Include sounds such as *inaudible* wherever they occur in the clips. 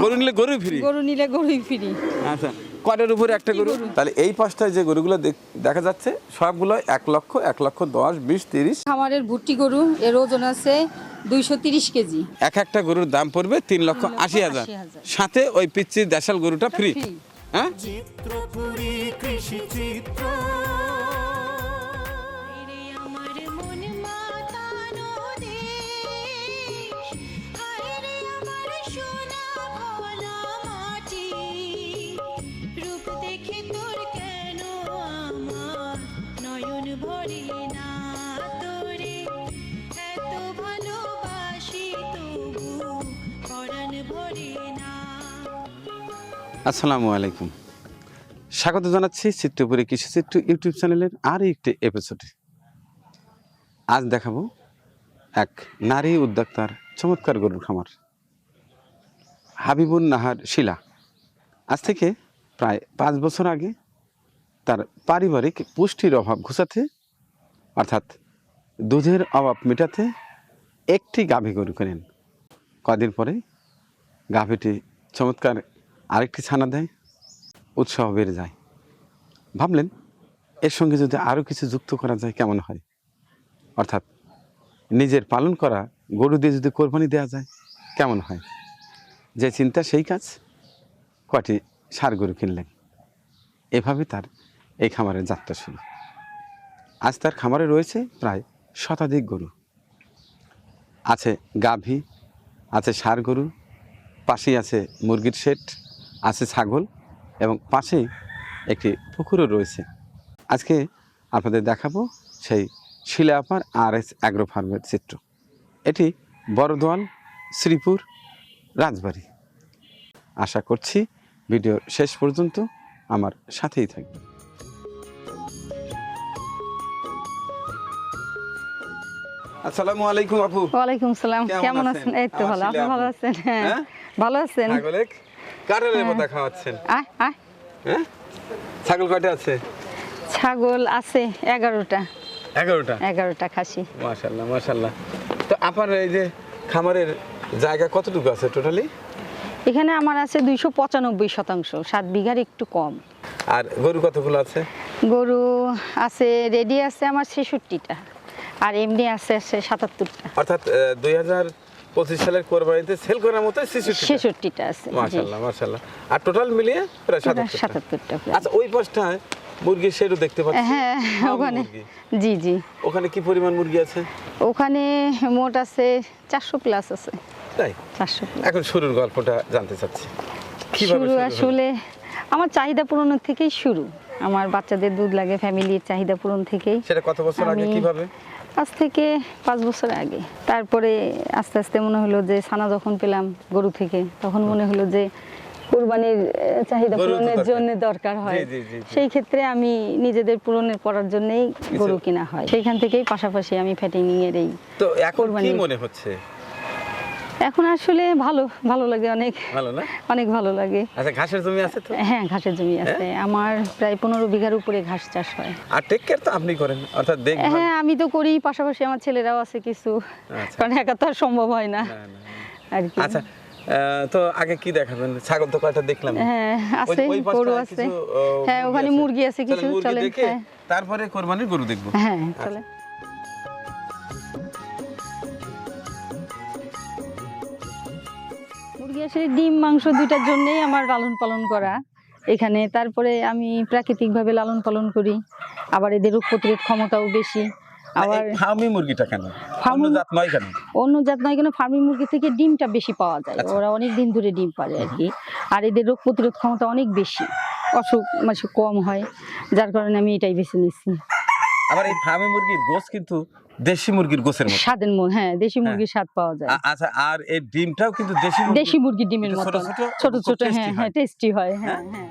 গরু নিলে গরু ফ্রি। গরু নিলে গরুই ফ্রি। আচ্ছা কটার উপরে একটা গরু? তাহলে এই পাঁচটায় যে গরুগুলো দেখ- দেখা যাচ্ছে সবগুলো এক লক্ষ এক লক্ষ দশ বিশ তিরিশ। খামারের ভুট্টি গরু এর ওজন আছে দুইশো তিরিশ কেজি। এক একটা গরুর দাম পড়বে তিন লক্ষ আশি হাজার। সাথে ওই পিচ্ছি দেশাল গরুটা ফ্রি। হ্যাঁ? আসসালামু আলাইকুম। স্বাগত জানাচ্ছি চিত্রপুরে কৃষি চিত্র ইউটিউব চ্যানেলের আর একটি এপিসোডে আজ দেখাবো এক নারী উদ্যোক্তার চমৎকার গরুর খামার। হাবিবুন নাহার শিলা। আজ থেকে প্রায় পাঁচ বছর আগে তার পারিবারিক পুষ্টির অভাব ঘুষাতে অর্থাৎ দুধের অভাব মেটাতে একটি গাভী গরু কেনেন। কদিন পরে গাভীটি চমৎকার আরেকটি ছানা দেয়, উৎসাহ বেড়ে যায়। ভাবলেন, এর সঙ্গে যদি আরও কিছু যুক্ত করা যায় কেমন হয়? অর্থাৎ, নিজের পালন করা গরু দিয়ে যদি কোরবানি দেওয়া যায়, কেমন হয়? যে চিন্তা, সেই কাজ? কটি সার গরু কিনলেন? এভাবে তার এই খামারের যাত্রা শুরু। আজ তার খামারে রয়েছে প্রায় শতাধিক গরু। আছে গাভী, আছে ষাঁড় গরু, পাশেই আছে মুরগির শেড আছে ছাগল এবং পাশেই একটি পুকুরও রয়েছে। আজকে আপনাদের দেখাবো সেই শিলাপার আর এস অ্যাগ্রো ফার্মের চিত্র। এটি বড়দোয়াল শ্রীপুর রাজবাড়ি। আশা করছি ভিডিওর শেষ পর্যন্ত আমার সাথেই থাকবে আসসালামু আলাইকুম আপু। ওয়ালাইকুম সালাম। কেমন কেমন আছেন? আছেন? এই তো ভালো। আপনি ভালো আছেন? হ্যাঁ। হ্যাঁ? ভালো আছেন? ছাগলে কাঠের মতো খাওয়াচ্ছেন হ্যাঁ? ছাগল কয়টা আছে? ছাগল আছে এগারোটা। এগারোটা? এগারোটা খাসি। মাশাল্লাহ মাশাল্লাহ। তো আপনার এই যে খামারের জায়গা কতটুকু আছে টোটালি? এখানে আমার আছে দুইশো পঁচানব্বই শতাংশ সাত বিঘার একটু কম। আর গরু কতগুলো আছে? গরু আছে রেডি আছে আমার ছেষট্টিটা আর এমনি আছে আছে সাতাত্তরটা। অর্থাৎ দুই হাজার পঁচিশ সালের কোরবানিতে সেল করার মতো ছেষট্টি ছেষট্টিটা আছে। মাশাল্লাহ মাশাল্লাহ আর টোটাল মিলিয়ে প্রায় সাতাত্তরটা। আচ্ছা ওই পাশটায় মুরগির শেডও দেখতে পাচ্ছি। হ্যাঁ ওখানে। জি জি। ওখানে কি পরিমাণ মুরগি আছে? ওখানে মোট আছে চারশো প্লাস আছে। তাই? চারশো এখন শুরুর গল্পটা জানতে চাচ্ছি। কীভাবে শুরু আসলে আমার চাহিদা পূরণের থেকেই শুরু। আমার বাচ্চাদের দুধ লাগে ফ্যামিলির চাহিদা পূরণ থেকেই। সেটা কত বছর আগে কীভাবে? আজ থেকে পাঁচ বছর আগে। তারপরে আস্তে আস্তে মনে হলো যে ছানা যখন পেলাম গরু থেকে তখন মনে হলো যে কোরবানির চাহিদা পূরণের জন্য দরকার হয়। সেই ক্ষেত্রে আমি নিজেদের পূরণের করার জন্যই গরু কিনা হয়। সেইখান থেকেই পাশাপাশি আমি ফ্যাটিনিং এর এই তো এখন কি মনে হচ্ছে? এখন আসলে ভালো ভালো লাগে অনেক। ভালো না? অনেক ভালো লাগে। আচ্ছা ঘাসের জমি আছে তো? হ্যাঁ ঘাসের জমি আছে। আমার প্রায় পনেরো বিঘার উপরে ঘাস চাষ হয়। আর টেক কেয়ার তো আপনি করেন অর্থাৎ দেখভাল হ্যাঁ আমি তো করি পাশাপাশি আমার ছেলেরাও আছে কিছু। আচ্ছা। কারণ একা তো আর সম্ভব হয় না। আর কি। আচ্ছা তো আগে কি দেখাবেন? ছাগল তো কয়টা দেখলাম। হ্যাঁ আছে গরু আছে। হ্যাঁ ওখানে মুরগি আছে কিছু চলেন চলেন। দেখে হ্যাঁ। তারপরে কোরবানির গরু দেখব। হ্যাঁ চলে মুরগি আসলে ডিম মাংস দুইটার জন্যই আমার লালন পালন করা। এখানে তারপরে আমি প্রাকৃতিকভাবে লালন পালন করি। আবার এদের রোগ প্রতিরোধ ক্ষমতাও বেশি। আবার ফার্মি মুরগিটা কেন? অন্য জাত নয় কেন? অন্য জাত নয় কেন ফার্মিং মুরগি থেকে ডিমটা বেশি পাওয়া যায়। আচ্ছা। ওরা অনেক দিন ধরে ডিম আর কি। আর এদের রোগ প্রতিরোধ ক্ষমতা অনেক বেশি। অসুখ মাসে কম হয়। যার কারণে আমি এটাই বেছে নিচ্ছি আবার এই ফার্মি মুরগির গোস কিন্তু দেশি মুরগির গোসের মতো। স্বাদের মন হ্যাঁ দেশি মুরগির স্বাদ পাওয়া যায়। আচ্ছা আর এই ডিমটাও কিন্তু দেশি দেশি মুরগির ডিমের মতো ছোট ছোট, হ্যাঁ হ্যাঁ টেস্টি হয় হ্যাঁ হ্যাঁ।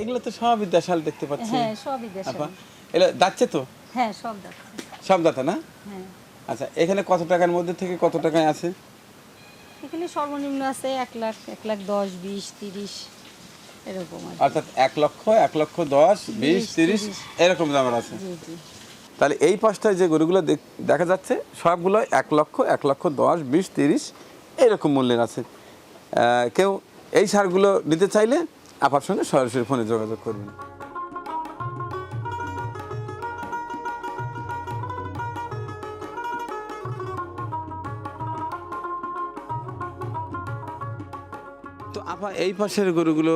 এগুলো তো সবই দেশাল দেখতে পাচ্ছি। হ্যাঁ সবই দেশি আপা এগুলো যাচ্ছে তো? হ্যাঁ সব সব দাতা না? হ্যাঁ। আচ্ছা এখানে কত টাকার মধ্যে থেকে কত টাকায় আছে? এখানে সর্বনিম্ন আছে এক লাখ এক লাখ দশ বিশ তিরিশ এরকম অর্থাৎ এক লক্ষ এক লক্ষ দশ বিশ তিরিশ। এরকম দামের আছে। তাহলে এই পাঁচটায় যে গরুগুলো দেখ- দেখা যাচ্ছে সবগুলো এক লক্ষ এক লক্ষ দশ বিশ তিরিশ এরকম মূল্যের আছে। কেউ এই সারগুলো নিতে চাইলে আপার সঙ্গে সরাসরি ফোনে যোগাযোগ করবেন। এই পাশের গরুগুলো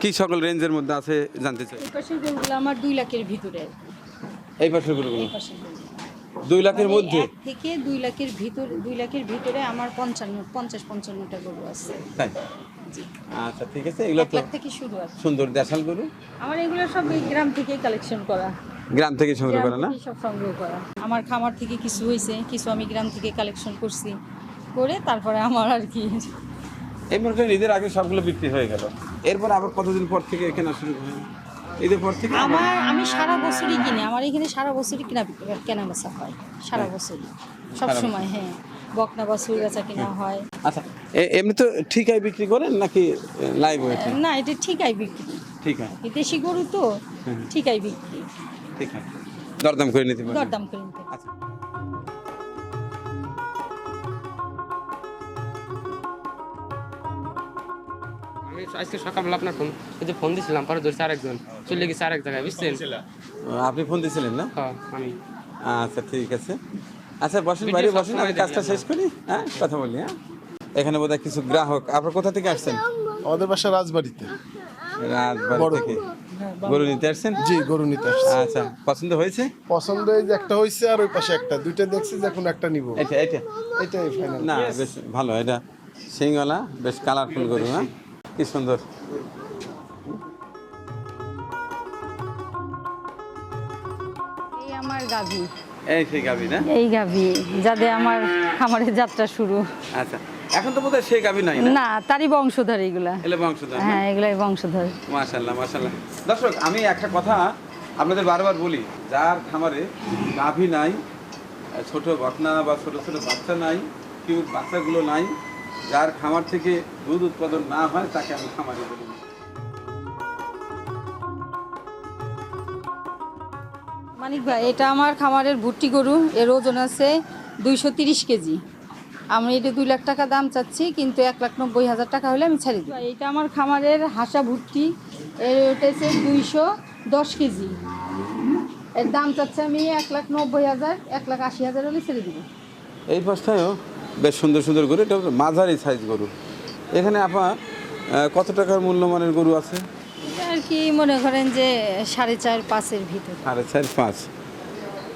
কি সকল রেঞ্জের মধ্যে আছে জানতে চাই? এই পাশের গরুগুলো আমার দুই লাখের ভিতরে। এই পাশের গরুগুলো? এই পাশের গরু। দুই লাখের মানে মধ্যে? এক থেকে দুই লাখের ভিতরে দুই লাখের ভিতরে আমার পঞ্চান্ন পঞ্চাশ পঞ্চান্নটা গরু আছে। তাই? আচ্ছা ঠিক আছে এগুলো এক তো লাখ থেকে শুরু আছে। সুন্দর দেশাল গরু। আমার এগুলো সব এই গ্রাম থেকে কালেকশন করা। গ্রাম থেকে সংগ্রহ গ্রাম করে না? থেকেই সব সংগ্রহ করা। আমার খামার থেকে কিছু হয়েছে কিছু আমি গ্রাম থেকে কালেকশন করছি। করে তারপরে আমার আর কি এই মনে করেন ঈদের আগে সবগুলো বিক্রি হয়ে গেল। এরপর আবার কতদিন পর থেকে কেনা শুরু হয় ঈদের পর থেকে? আমার আমি সারা বছরই কিনি। আমার এখানে সারা বছরই কেনা কেনা বেচা হয়। সারা বছরই। সব সময় হ্যাঁ। বকনা বাছুর বেচা কেনা হয়। আচ্ছা এ- এমনি তো ঠিকায় বিক্রি করেন নাকি লাইভ ওয়েটে না এটা ঠিকাই বিক্রি। ঠিক আছে। দেশি গরু তো ঠিকাই বিক্রি। ঠিক আছে। দরদাম করে নিতে দরদাম করে নিতে আচ্ছা। আজকে সকালবেলা আপনার ফোন ওই যে ফোন দিছিলাম পরে ধরছে আরেকজন। চলে গেছে আরেক জায়গায় বুঝছেন? আপনি ফোন দিয়েছিলেন না? হ্যাঁ আমি। আচ্ছা ঠিক আছে। আচ্ছা বসেন বাড়ি বসেন আমি কাজটা শেষ করি হ্যাঁ? কথা বলি হ্যাঁ? এখানে বোধহয় কিছু গ্রাহক। আপনার কোথা থেকে আসছেন? আমাদের বাসা রাজবাড়িতে। রাজবাড়ি থেকে। গরু নিতে আসছেন? জি গরু নিতে আসছে। আচ্ছা পছন্দ হয়েছে? পছন্দ এই যে একটা হয়েছে আর ওই পাশে একটা। দুইটা দেখছি যে এখন একটা নিব। এটা এটা এটাই ফাইনাল না বেশ ভালো এটা সিংওয়ালা বেশ কালারফুল গরু হ্যাঁ? কি সুন্দর। এই আমার গাভী। এই সেই গাবি না? এই গাভী যাতে আমার খামারের যাত্রা শুরু। আচ্ছা এখন তো বোধহয় সেই গাবি নাই না? তারই বংশধর এগুলা। বংশধর হ্যাঁ এগুলাই বংশধর। মাশাল্লাহ মাশাল্লাহ দর্শক আমি একটা কথা আপনাদের বারবার বলি যার খামারে গাভী নাই ছোট বকনা বা ছোট ছোট বাচ্চা নাই কেউ বাচ্চাগুলো নাই যার খামার থেকে দুধ উৎপাদন না হয় তাকে আমি খামারে বলি মানিক ভাই এটা আমার খামারের ভুট্টি গরু। এর ওজন আছে দুইশো তিরিশ কেজি। আমি এটা দুই লাখ টাকা দাম চাচ্ছি কিন্তু এক লাখ নব্বই হাজার টাকা হলে আমি ছেড়ে দিই এটা আমার খামারের হাসা ভুট্টি। এর ওটা হচ্ছে দুইশো দশ কেজি। এর দাম চাচ্ছি আমি এক লাখ নব্বই হাজার এক লাখ আশি হাজার হলে ছেড়ে দিব। এই পাশটায়ও বেশ সুন্দর সুন্দর গরু এটা মাঝারি সাইজ গরু। এখানে আপনার কত টাকার মূল্যমানের গরু আছে? আর কি মনে করেন যে সাড়ে চার পাঁচের ভিতরে। সাড়ে চার পাঁচ।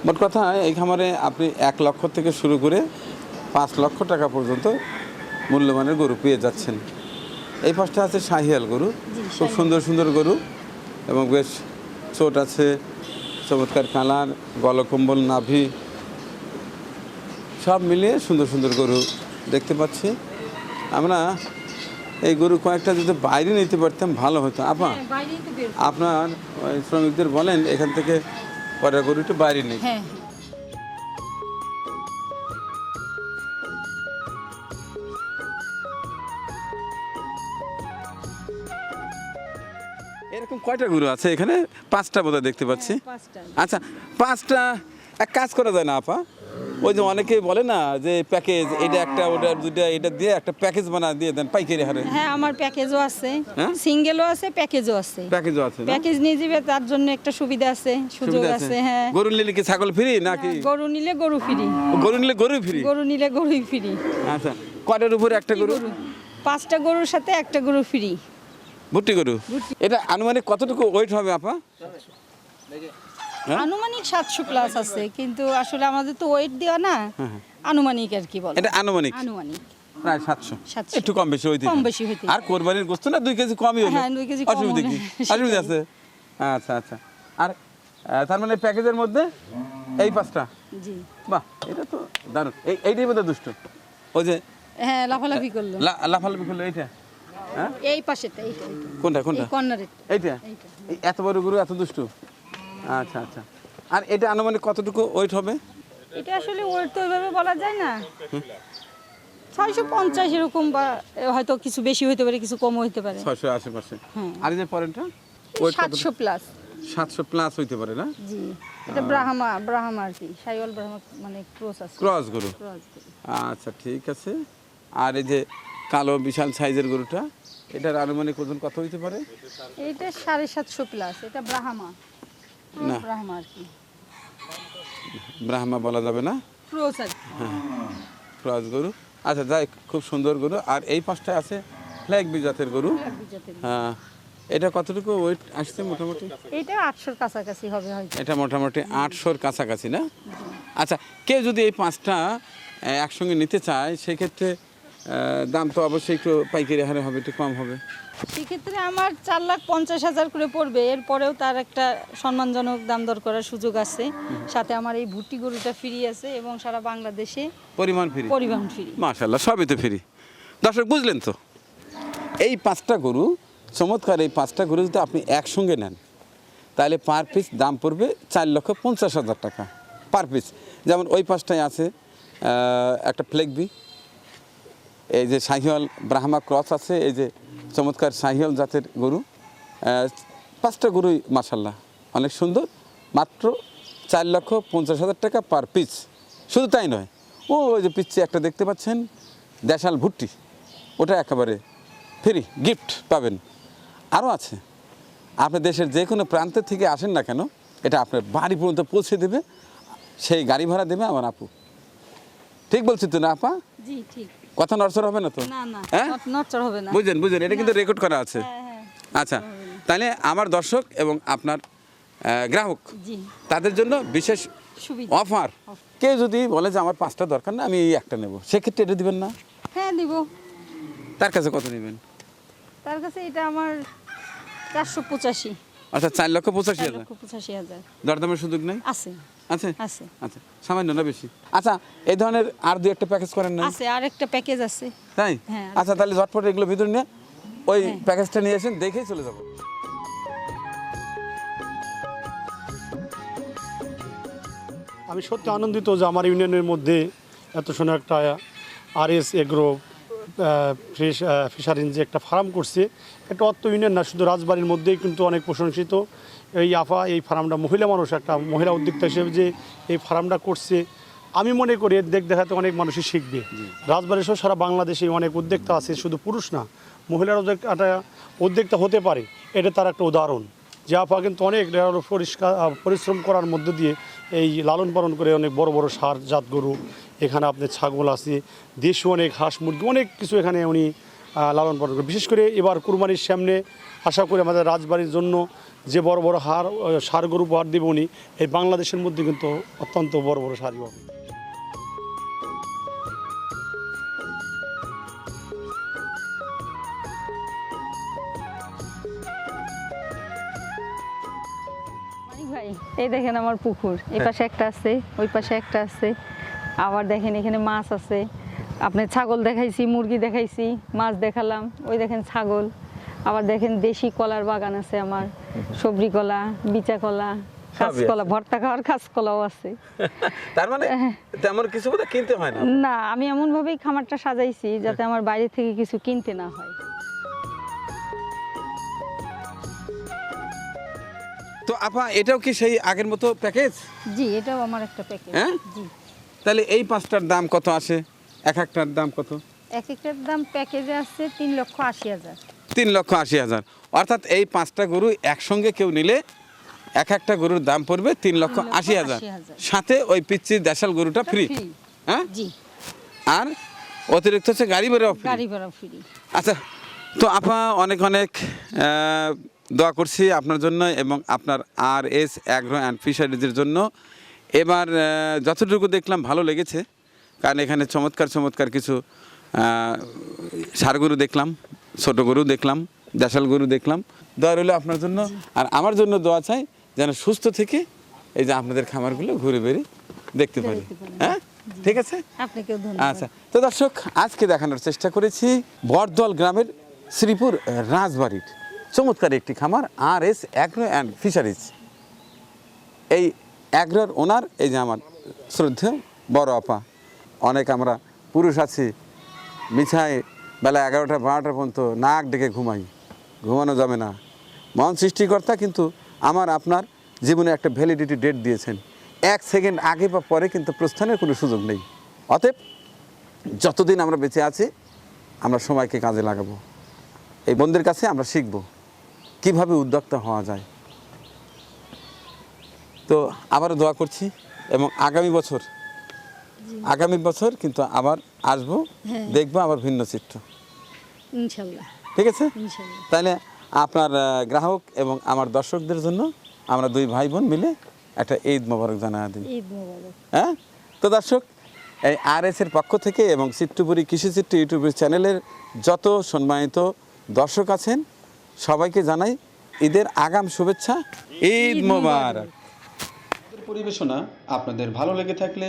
মোট কথা এই খামারে আপনি এক লক্ষ থেকে শুরু করে পাঁচ লক্ষ টাকা পর্যন্ত মূল্যমানের গরু পেয়ে যাচ্ছেন। এই পাশটা আছে শাহিয়াল গরু খুব সুন্দর সুন্দর গরু এবং বেশ চোট আছে চমৎকার কালার গলকম্বল নাভি সব মিলিয়ে সুন্দর সুন্দর গরু দেখতে পাচ্ছি। আমরা এই গরু কয়েকটা যদি বাইরে নিতে পারতাম ভালো হতো। আপা বের আপনার শ্রমিকদের বলেন এখান থেকে কটা গরু একটু বাইরে নেই। হ্যাঁ। এরকম কয়টা গরু আছে এখানে? পাঁচটা বোধহয় দেখতে পাচ্ছি। আচ্ছা পাঁচটা এক কাজ করা যায় না আপা। ওই যে অনেকে বলে না যে প্যাকেজ এটা একটা ওটা দুটা এটা দিয়ে একটা প্যাকেজ বানা দিয়ে দেন পাইকারি হারে। হ্যাঁ আমার প্যাকেজও আছে। হ্যাঁ? সিঙ্গেলও আছে প্যাকেজও আছে। প্যাকেজও আছে প্যাকেজ নিয়ে যাবে তার জন্য একটা সুবিধা আছে সুযোগ আছে হ্যাঁ। গরু নিলে কি ছাগল ফ্রি নাকি? গরু নিলে গরু ফ্রি গরু নিলে গরু ফ্রি গরু নিলে গরুই ফ্রি আচ্ছা কয়টার উপরে একটা গরু? পাঁচটা গরুর সাথে একটা গরু ফ্রি ভুট্টি গরু? এটা আনুমানিক কতটুকু ওয়েট হবে আপা? হ্যাঁ? আনুমানিক সাতশো প্লাস আছে কিন্তু আসলে আমাদের তো ওয়েট দেওয়া না আনুমানিক আর কি বলে। এটা আনুমানিক? আনুমানিক। প্রায় সাতশো। 700 একটু কম বেশি হইতে কম বেশি হইতে আর কোরবানির গোস্ত না দুই কেজি কমই হলো হ্যাঁ, দুই কেজি কম অসুবিধা কি? অসুবিধা আছে? আচ্ছা আচ্ছা। আর তার মানে প্যাকেজের মধ্যে এই পাঁচটা? জি। বাহ এটা তো দারুণ। এই এইটাই বোধহয় দুষ্ট। ওই যে হ্যাঁ লাফালাফি করল। লাফালাফি করল এইটা? হ্যাঁ? এই পাশেটা এইটা কোনটা কোনটা? এইটা। এত বড় গরু এত দুষ্টু? আচ্ছা আচ্ছা। আর এটা আনুমানিক কতটুকু ওয়েট হবে? এটা আসলে ওয়েট তো ওইভাবে বলা যায় না। ছয়শো পঞ্চাশ এরকম বা হয়তো কিছু বেশি হইতে পারে কিছু কম হইতে পারে। ছয়শো আশেপাশে। হ্যাঁ। আর যে পরেরটা? সাতশো প্লাস সাতশো প্লাস হইতে পারে না? জি। এটা ব্রাহ্মা ব্রাহ্মা আর কি সাইওয়াল ব্রাহ্মা মানে ক্রস আছে। ক্রস গরু। আচ্ছা ঠিক আছে। আর এই যে কালো বিশাল সাইজের গরুটা এটার আনুমানিক ওজন কত হইতে পারে? এটা সাড়ে সাতশো প্লাস এটা ব্রাহ্মা। না। ব্রাহ্মা আর কি। ব্রাহ্মা বলা যাবে না? ক্রস আর ক্রস গরু। আচ্ছা যাই খুব সুন্দর গরু। আর এই পাশটায় আছে ফ্ল্যাগ জাতের গরু। হ্যাঁ এটা কতটুকু ওয়েট আসছে মোটামুটি? এইটা আটশোর কাছাকাছি হবে হয়তো। এটা মোটামুটি আটশোর কাছাকাছি না? আচ্ছা কেউ যদি এই পাঁচটা একসঙ্গে নিতে চায় সেক্ষেত্রে দাম তো অবশ্যই একটু পাইকারি হারে হবে একটু কম হবে। সেক্ষেত্রে আমার চার লাখ পঞ্চাশ হাজার করে পড়বে। এরপরেও তার একটা সম্মানজনক দাম দর করার সুযোগ আছে। সাথে আমার এই ভুট্টি গরুটা ফ্রি আছে এবং সারা বাংলাদেশে পরিমাণ ফিরি পরিবহন ফ্রি মাশাল্লাহ সবই তো ফ্রি দর্শক বুঝলেন তো? এই পাঁচটা গরু চমৎকার এই পাঁচটা গরু যদি আপনি একসঙ্গে নেন তাহলে পার পিস দাম পড়বে চার লক্ষ পঞ্চাশ হাজার টাকা। পার পিস যেমন ওই পাঁচটায় আছে একটা ফ্লেগবি এই যে শাহিওয়াল ব্রাহ্মা ক্রস আছে, এই যে চমৎকার শাহিওয়াল জাতের গরু পাঁচটা গরুই মাসাল্লাহ অনেক সুন্দর, মাত্র চার লক্ষ পঞ্চাশ হাজার টাকা পার পিস শুধু তাই নয়, ও ওই যে পিচ্ছে একটা দেখতে পাচ্ছেন, দেশাল ভুট্টি, ওটা একেবারে ফ্রি গিফট পাবেন। আরও আছে, আপনি দেশের যে কোনো প্রান্ত থেকে আসেন না কেন, এটা আপনার বাড়ি পর্যন্ত পৌঁছে দেবে, সেই গাড়ি ভাড়া দেবে আমার আপু। ঠিক বলছি তো না আপা? জি, ঠিক। কথা নড়চড় হবে না তো? হ্যাঁ? হবে না। বুঝলেন বুঝলেন এটা কিন্তু রেকর্ড করা আছে। হ্যাঁ হ্যাঁ। আচ্ছা তাহলে আমার দর্শক এবং আপনার গ্রাহক তাদের জন্য বিশেষ অফার কেউ যদি বলে যে আমার পাঁচটা দরকার না আমি এই একটা নেব। সেক্ষেত্রে এটা দিবেন না? হ্যাঁ দিব। তার কাছে কত নেবেন? তার কাছে এটা আমার চারশো পঁচাশি। আচ্ছা চার লক্ষ পঁচাশি হাজার। পঁচাশি হাজার। দরদামের সুযোগ নেই? আছে। আছে? আছে। আচ্ছা সামান্য না বেশি? আচ্ছা এই ধরনের আর দুই একটা প্যাকেজ করেন না? আছে আর একটা প্যাকেজ আছে। তাই? হ্যাঁ। আচ্ছা তাহলে ঝটপট এগুলো ভিতরে নিয়ে ওই প্যাকেজটা নিয়ে আসেন দেখেই চলে যাব। আমি সত্যি আনন্দিত যে আমার ইউনিয়নের মধ্যে এত সুন্দর একটা R S agro fish fisheries যে একটা ফার্ম করছে এটা অত ইউনিয়ন না শুধু রাজবাড়ির মধ্যেই কিন্তু অনেক প্রশংসিত। এই আফা এই ফার্মটা মহিলা মানুষ একটা মহিলা উদ্যোক্তা হিসেবে যে এই ফার্মটা করছে আমি মনে করি এর দেখ দেখাতে অনেক মানুষই শিখবে। রাজবাড়ি সহ সারা বাংলাদেশে অনেক উদ্যোক্তা আছে শুধু পুরুষ না মহিলারাও যে একটা উদ্যোক্তা হতে পারে এটা তার একটা উদাহরণ। যে আপা কিন্তু অনেক পরিষ্কার পরিশ্রম করার মধ্য দিয়ে এই লালন পালন করে অনেক বড় বড় সার জাত গরু এখানে আপনার ছাগল আছে দেশও অনেক হাঁস মুরগি অনেক কিছু এখানে উনি লালন পালন করে। বিশেষ করে এবার কুরবানির সামনে আশা করি আমাদের রাজবাড়ির জন্য যে বড় বড় হার সার গরু উপহার দেবে উনি এই বাংলাদেশের মধ্যে কিন্তু অত্যন্ত বড় বড় সারই হবে। ভাই এই দেখেন আমার পুকুর এই পাশে একটা আছে ওই পাশে একটা আছে। আবার দেখেন এখানে মাছ আছে। আপনি ছাগল দেখাইছি মুরগি দেখাইছি মাছ দেখালাম ওই দেখেন ছাগল। আবার দেখেন দেশি কলার বাগান আছে আমার। সবজি কলা বিচা কলা কাঁচকলা ভর্তা খাওয়ার কাঁচকলাও আছে। *laughs* তার মানে তেমন কিছু বোধহয় কিনতে হয় না? না আমি এমন ভাবেই খামারটা সাজাইছি যাতে আমার বাইরে থেকে কিছু কিনতে না হয়। তো আপা এটাও কি সেই আগের মতো প্যাকেজ? জি এটাও আমার একটা প্যাকেজ। হ্যাঁ? জি। তাহলে এই পাঁচটার দাম কত আসে? এক একটার দাম কত? এক একটার দাম প্যাকেজে আছে তিন লক্ষ আশি হাজার। তিন লক্ষ আশি হাজার। অর্থাৎ এই পাঁচটা গরু একসঙ্গে কেউ নিলে এক একটা গরুর দাম পড়বে তিন লক্ষ আশি হাজার। সাথে ওই পিচ্ছি দেশাল গরুটা ফ্রি। হ্যাঁ? আর অতিরিক্ত হচ্ছে গাড়ি বেরো ফ্রি গাড়ি ভাড়া ফ্রি আচ্ছা তো আপা অনেক অনেক দোয়া করছি আপনার জন্য এবং আপনার আর এস অ্যাগ্রো অ্যান্ড ফিশারিজের জন্য। এবার যতটুকু দেখলাম ভালো লেগেছে কারণ এখানে চমৎকার চমৎকার কিছু সারগুরু দেখলাম। ছোট গরু দেখলাম দেশাল গরু দেখলাম। দোয়া রইল আপনার জন্য। আর আমার জন্য দোয়া চাই যেন সুস্থ থেকে এই যে আপনাদের খামারগুলো ঘুরে বেড়ে দেখতে পারি। হ্যাঁ? ঠিক আছে? আচ্ছা তো দর্শক আজকে দেখানোর চেষ্টা করেছি বরদল গ্রামের শ্রীপুর রাজবাড়ির চমৎকার একটি খামার R S agro and fisheries এই অ্যাগ্রোর ওনার এই যে আমার শ্রদ্ধেয় বড় আপা অনেক আমরা পুরুষ আছি বিছায় বেলা এগারোটা বারোটা পর্যন্ত নাক ডেকে ঘুমাই। ঘুমানো যাবে না। মহান সৃষ্টিকর্তা কিন্তু আমার আপনার জীবনে একটা ভ্যালিডিটি ডেট দিয়েছেন। এক সেকেন্ড আগে বা পরে কিন্তু প্রস্থানের কোনো সুযোগ নেই। অতএব যতদিন আমরা বেঁচে আছি আমরা সময়কে কাজে লাগাবো। এই বন্ধুদের কাছে আমরা শিখব কীভাবে উদ্যোক্তা হওয়া যায়। তো আবারও দোয়া করছি এবং আগামী বছর আগামী বছর কিন্তু আবার আসব দেখব আবার ভিন্ন চিত্র। ইনশাল্লাহ। ঠিক আছে? তাহলে আপনার গ্রাহক এবং আমার দর্শকদের জন্য আমরা দুই ভাই বোন মিলে একটা ঈদ মোবারক জানা মোবারক। হ্যাঁ? তো দর্শক এই আর এর পক্ষ থেকে এবং চিত্রপুরী কৃষি চিত্র ইউটিউবের চ্যানেলের যত সম্মানিত দর্শক আছেন সবাইকে জানাই ঈদের আগাম শুভেচ্ছা। ঈদ মোবারক। পরিবেশনা আপনাদের ভালো লেগে থাকলে